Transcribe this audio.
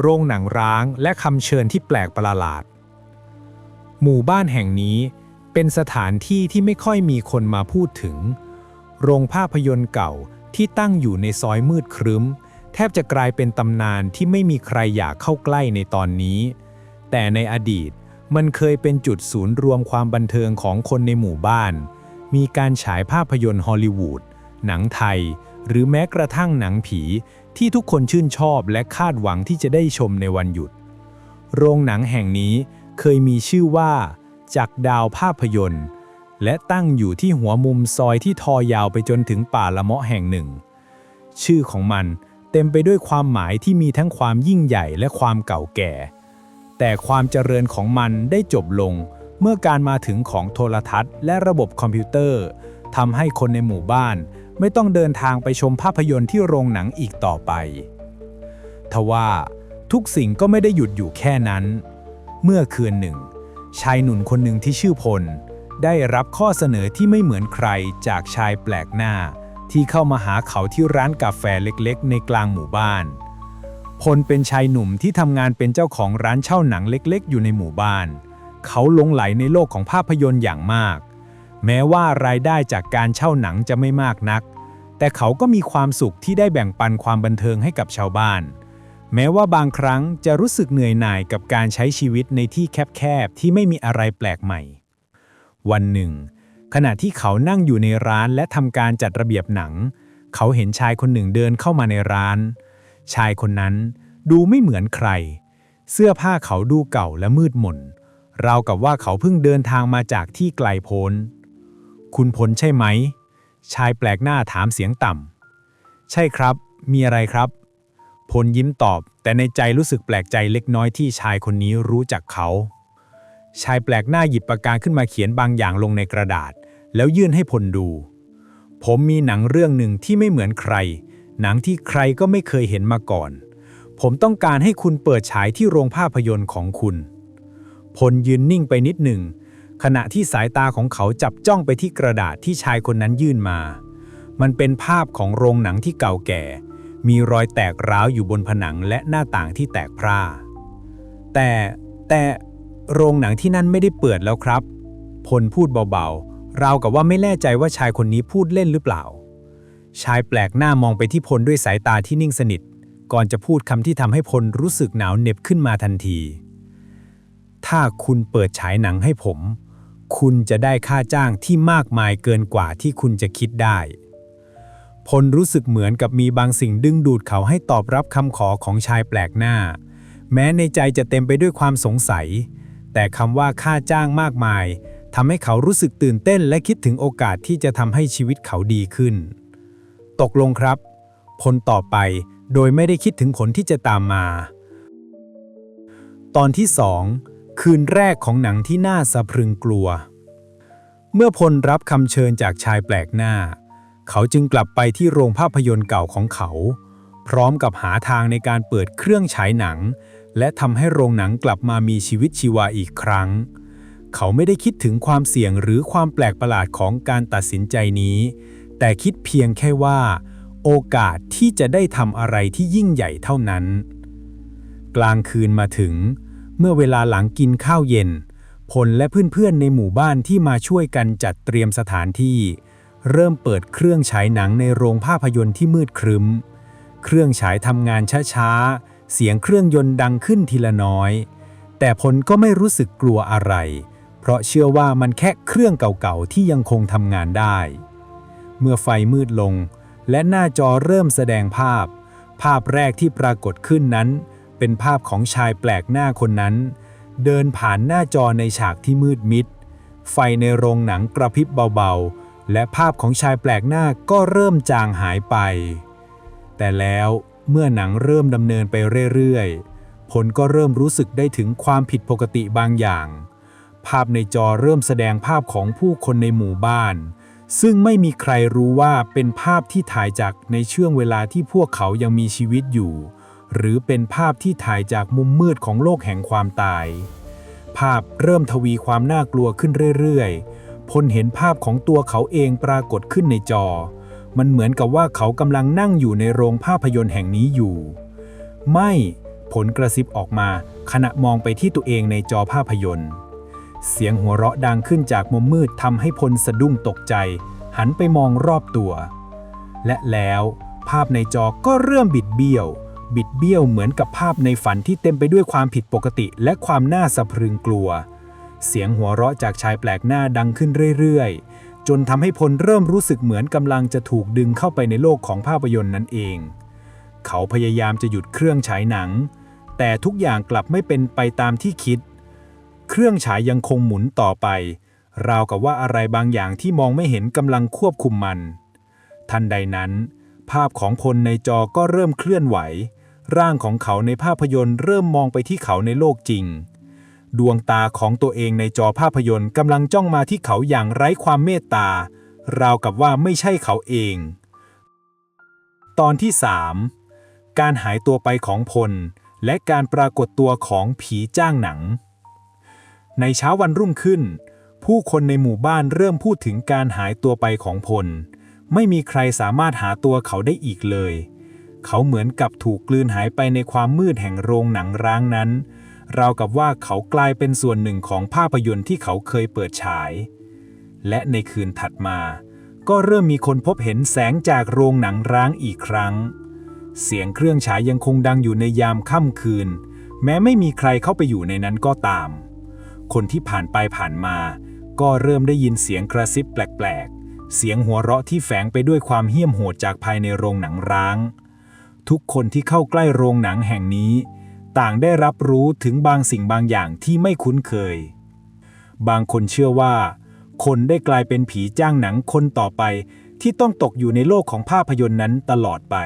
โรงหนังร้างและคำเชิญที่แปลกประหลาด หมู่บ้านแห่งนี้เป็นสถานที่ที่ไม่ค่อยมีคนมาพูดถึง โรงภาพยนตร์เก่าที่ตั้งอยู่ในซอยมืดครึ้ม แทบจะกลายเป็นตำนานที่ไม่มีใครอยากเข้าใกล้ในตอนนี้ แต่ในอดีตมันเคยเป็นจุดศูนย์รวมความบันเทิงของคนในหมู่บ้าน มีการฉายภาพยนตร์ฮอลลีวูด หนังไทย หรือแม้กระทั่งหนังผี ที่ทุกคนชื่นชอบและคาดหวังที่จะได้ชมในวันหยุด โรงหนังแห่งนี้เคยมีชื่อว่าจักดาวภาพยนตร์ และตั้งอยู่ที่หัวมุมซอยที่ทอยาวไปจนถึงป่าละเมาะแห่งหนึ่ง ชื่อของมันเต็มไปด้วยความหมายที่มีทั้งความยิ่งใหญ่และความเก่าแก่ แต่ความเจริญของมันได้จบลงเมื่อการมาถึงของโทรทัศน์และระบบคอมพิวเตอร์ ทำให้คนในหมู่บ้านไม่ต้องเดินทางไปชมภาพยนตร์ที่โรงหนังอีกต่อไป ทว่าทุกสิ่งก็ไม่ได้หยุดอยู่แค่นั้น เมื่อคืนหนึ่ง ชายหนุ่มคนหนึ่งที่ชื่อพล ได้รับข้อเสนอที่ไม่เหมือนใครจากชายแปลกหน้า ที่เข้ามาหาเขาที่ร้านกาแฟเล็กๆ ในกลางหมู่บ้าน พลเป็นชายหนุ่มที่ทำงานเป็นเจ้าของร้านเช่าหนังเล็ก ๆ อยู่ในหมู่บ้าน เขาหลงไหลในโลกของภาพยนตร์อย่างมาก แม้ว่ารายได้จากการเช่าหนังจะไม่มากนัก แต่เขาก็มีความสุขที่ได้แบ่งปันความบันเทิงให้กับชาวบ้าน แม้ว่าบางครั้งจะรู้สึกเหนื่อยหน่ายกับการใช้ชีวิตในที่แคบๆที่ไม่มีอะไรแปลกใหม่ วันหนึ่ง ขณะที่เขานั่งอยู่ในร้านและทำการจัดระเบียบหนัง เขาเห็นชายคนหนึ่งเดินเข้ามาในร้าน ชายคนนั้นดูไม่เหมือนใคร เสื้อผ้าเขาดูเก่าและมืดมนราวกับว่าเขาเพิ่งเดินทางมาจากที่ไกลโพ้น คุณพลใช่ไหม ชายแปลกหน้าถามเสียงต่ำ ใช่ครับ มีอะไรครับ พลยิ้มตอบ แต่ในใจรู้สึกแปลกใจเล็กน้อยที่ชายคนนี้รู้จักเขา ชายแปลกหน้าหยิบปากกาขึ้นมาเขียนบางอย่างลงในกระดาษ แล้วยื่นให้พลดู ผมมีหนังเรื่องหนึ่งที่ไม่เหมือนใคร หนังที่ใครก็ไม่เคยเห็นมาก่อน ผมต้องการให้คุณเปิดฉายที่โรงภาพยนตร์ของคุณ พลยืนนิ่งไปนิดหนึ่ง ขณะที่สายตาของเขาจับจ้องไปที่กระดาษที่ชายคนนั้นยื่นมา มันเป็นภาพของโรงหนังที่เก่าแก่ มีรอยแตกร้าวอยู่บนผนังและหน้าต่างที่แตกพร่า แต่แต่โรงหนังที่นั่นไม่ได้เปิดแล้วครับ พลพูดเบาๆราวกับว่าไม่แน่ใจว่าชายคนนี้พูดเล่นหรือเปล่า ชายแปลกหน้ามองไปที่พลด้วยสายตาที่นิ่งสนิท ก่อนจะพูดคำที่ทำให้พลรู้สึกหนาวเหน็บขึ้นมาทันที ถ้าคุณเปิดฉายหนังให้ผม คุณจะได้ค่าจ้างที่มากมายเกินกว่าที่คุณจะคิดได้ พลรู้สึกเหมือนกับมีบางสิ่งดึงดูดเขาให้ตอบรับคำขอของชายแปลกหน้า แม้ในใจจะเต็มไปด้วยความสงสัย แต่คำว่าค่าจ้างมากมายทำให้เขารู้สึกตื่นเต้นและคิดถึงโอกาสที่จะทำให้ชีวิตเขาดีขึ้น ตกลงครับ พลตอบไปโดยไม่ได้คิดถึงผลที่จะตามมา ตอนที่สอง คืนแรกของหนังที่น่าสะพรึงกลัว เมื่อพลรับคำเชิญจากชายแปลกหน้า เขาจึงกลับไปที่โรงภาพยนตร์เก่าของเขา พร้อมกับหาทางในการเปิดเครื่องฉายหนัง และทำให้โรงหนังกลับมามีชีวิตชีวาอีกครั้ง เขาไม่ได้คิดถึงความเสี่ยงหรือความแปลกประหลาดของการตัดสินใจนี้ แต่คิดเพียงแค่ว่า โอกาสที่จะได้ทำอะไรที่ยิ่งใหญ่เท่านั้น กลางคืนมาถึง เมื่อเวลาหลังกินข้าวเย็น พลและเพื่อนๆในหมู่บ้านที่มาช่วยกันจัดเตรียมสถานที่ เริ่มเปิดเครื่องฉายหนังในโรงภาพยนตร์ที่มืดครึ้ม เครื่องฉายทำงานช้าๆ เสียงเครื่องยนต์ดังขึ้นทีละน้อย แต่พลก็ไม่รู้สึกกลัวอะไร เพราะเชื่อว่ามันแค่เครื่องเก่าๆที่ยังคงทำงานได้ เมื่อไฟมืดลง และหน้าจอเริ่มแสดงภาพ ภาพแรกที่ปรากฏขึ้นนั้น เป็นภาพของชายแปลกหน้าคนนั้น เดินผ่านหน้าจอในฉากที่มืดมิด ไฟในโรงหนังกระพริบเบาๆ และภาพของชายแปลกหน้าก็เริ่มจางหายไป แต่แล้วเมื่อหนังเริ่มดำเนินไปเรื่อยๆ ผลก็เริ่มรู้สึกได้ถึงความผิดปกติบางอย่าง ภาพในจอเริ่มแสดงภาพของผู้คนในหมู่บ้าน ซึ่งไม่มีใครรู้ว่าเป็นภาพที่ถ่ายจากในช่วงเวลาที่พวกเขายังมีชีวิตอยู่ หรือเป็นภาพที่ถ่ายจากมุมมืดของโลกแห่งความตาย ภาพเริ่มทวีความน่ากลัวขึ้นเรื่อยๆ พลเห็นภาพของตัวเขาเองปรากฏขึ้นในจอ มันเหมือนกับว่าเขากำลังนั่งอยู่ในโรงภาพยนตร์แห่งนี้อยู่ ไม่ผลกระซิบออกมา ขณะมองไปที่ตัวเองในจอภาพยนตร์ เสียงหัวเราะดังขึ้นจากมุมมืดทำให้พลสะดุ้งตกใจ หันไปมองรอบตัว และแล้วภาพในจอก็เริ่มบิดเบี้ยว บิดเบี้ยวเหมือนกับภาพในฝันที่เต็มไปด้วยความผิดปกติ และความน่าสะพรึงกลัว เสียงหัวเราะจากชายแปลกหน้าดังขึ้นเรื่อยๆ จนทำให้พลเริ่มรู้สึกเหมือนกำลังจะถูกดึงเข้าไปในโลกของภาพยนตร์นั้นเอง เขาพยายามจะหยุดเครื่องฉายหนัง แต่ทุกอย่างกลับไม่เป็นไปตามที่คิด เครื่องฉายยังคงหมุนต่อไป ราวกับว่าอะไรบางอย่างที่มองไม่เห็นกำลังควบคุมมัน ทันใดนั้นภาพของพลในจอก็เริ่มเคลื่อนไหว ร่างของเขาในภาพยนตร์เริ่มมองไปที่เขาในโลกจริง ดวงตาของตัวเองในจอภาพยนตร์กำลังจ้องมาที่เขาอย่างไร้ความเมตตา ราวกับว่าไม่ใช่เขาเอง ตอนที่ 3 การหายตัวไปของพล และการปรากฏตัวของผีจ้างหนัง ในเช้าวันรุ่งขึ้น ผู้คนในหมู่บ้านเริ่มพูดถึงการหายตัวไปของพล ไม่มีใครสามารถหาตัวเขาได้อีกเลย เขาเหมือนกับถูกกลืนหายไปในความมืดแห่งโรงหนังร้างนั้น ราวกับว่าเขากลายเป็นส่วนหนึ่งของภาพยนตร์ที่เขาเคยเปิดฉาย และในคืนถัดมา ก็เริ่มมีคนพบเห็นแสงจากโรงหนังร้างอีกครั้ง เสียงเครื่องฉายยังคงดังอยู่ในยามค่ำคืน แม้ไม่มีใครเข้าไปอยู่ในนั้นก็ตาม คนที่ผ่านไปผ่านมา ก็เริ่มได้ยินเสียงกระซิบแปลกๆ เสียงหัวเราะที่แฝงไปด้วยความเหี้ยมโหดจากภายในโรงหนังร้าง ทุกคนที่เข้าใกล้โรงหนังแห่งนี้ ต่างได้รับรู้ถึงบางสิ่งบางอย่างที่ไม่คุ้นเคย บางคนเชื่อว่า คนได้กลายเป็นผีจ้างหนังคนต่อไปที่ต้องตกอยู่ในโลกของภาพยนตร์นั้นตลอดไป